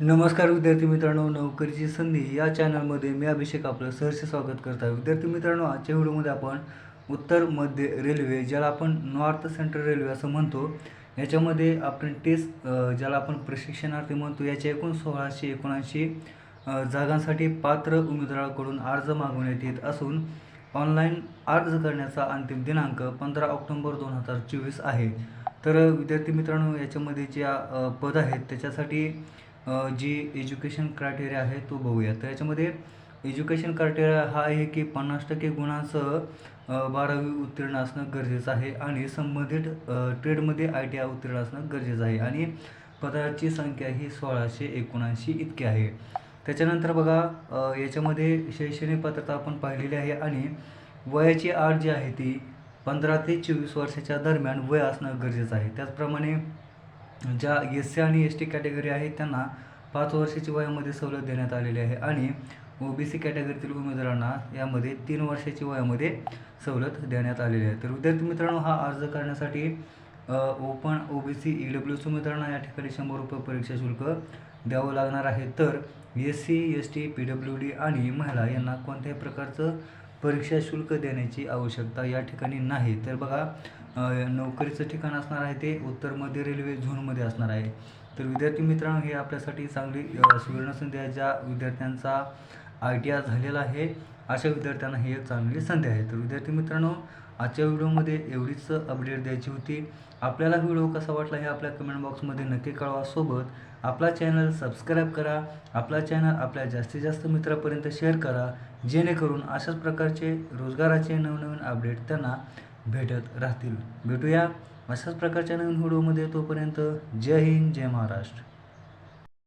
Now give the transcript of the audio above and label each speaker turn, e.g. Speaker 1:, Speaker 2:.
Speaker 1: नमस्कार विद्यार्थी मित्रांनो नोकरीची संधी या चॅनलमध्ये मी अभिषेक आपलं सहर्ष स्वागत करत आहे. विद्यार्थी मित्रांनो आजच्या व्हिडिओमध्ये आपण उत्तर मध्य रेल्वे ज्याला आपण नॉर्थ सेंट्रल रेल्वे असं म्हणतो याच्यामध्ये आपण टेस्ट ज्याला आपण प्रशिक्षणार्थी म्हणतो याच्या एकूण सोळाशे एकोणऐंशी जागांसाठी पात्र उमेदवाराकडून अर्ज मागवण्यात येत असून ऑनलाईन अर्ज करण्याचा अंतिम दिनांक पंधरा ऑक्टोंबर दोन हजार चोवीस आहे. तर विद्यार्थी मित्रांनो याच्यामध्ये ज्या पद आहेत त्याच्यासाठी जी एज्युकेशन क्रायटेरिया आहे तो बघूया. तर याच्यामध्ये एज्युकेशन क्रायटेरिया हा आहे की पन्नास टक्के गुणांसह बारावी उत्तीर्ण असणं गरजेचं आहे आणि संबंधित ट्रेडमध्ये आय टी आय उत्तीर्ण असणं गरजेचं आहे आणि पदाची संख्या ही सोळाशे एकोणऐंशी इतकी आहे. त्याच्यानंतर बघा याच्यामध्ये शैक्षणिक पात्रता आपण पाहिलेली आहे आणि वयाची आठ जी आहे ती पंधरा ते चोवीस वर्षाच्या दरम्यान वय असणं गरजेचं आहे. त्याचप्रमाणे ज्या एस सी आणि एस टी कॅटेगरी आहेत त्यांना पाच वर्षाची वयामध्ये सवलत देण्यात आलेली आहे आणि ओ बी सी कॅटेगरीतील उमेदवारांना यामध्ये तीन वर्षाची वयामध्ये सवलत देण्यात आलेली आहे. तर विद्यार्थी मित्रांनो हा अर्ज करण्यासाठी open O B C E W उमेदवारांना या ठिकाणी शंभर रुपये परीक्षा शुल्क द्यावं लागणार आहे. तर S C S T P W D आणि महिला यांना कोणत्याही प्रकारचं परीक्षा शुल्क देण्याची आवश्यकता या ठिकाणी नाही. तर बघा नोकरीचं ठिकाण असणार आहे ते उत्तर मध्य रेल्वे झोनमध्ये असणार आहे. तर विद्यार्थी मित्रांनो हे आपल्यासाठी चांगली सुवर्णसंधी आहे ज्या विद्यार्थ्यांचा आय टी आय झालेला आहे. अशा विद्यार्थ्यांना ही एक चांगली संधी आहे. तर विद्यार्थी मित्रांनो आजच्या व्हिडिओमध्ये एवढीच अपडेट द्यायची होती. आपल्याला व्हिडिओ कसा वाटला हे आपल्या कमेंट बॉक्समध्ये नक्की कळवा. सोबत आपला चॅनल सबस्क्राईब करा. आपला चॅनल आपल्या जास्तीत जास्त मित्रापर्यंत शेअर करा. जेणेकरून अशाच प्रकारचे रोजगाराचे नवनवीन अपडेट त्यांना भेटत राहतील. भेटूया अशाच प्रकारच्या नवीन व्हिडिओमध्ये. तोपर्यंत जय हिंद जय महाराष्ट्र.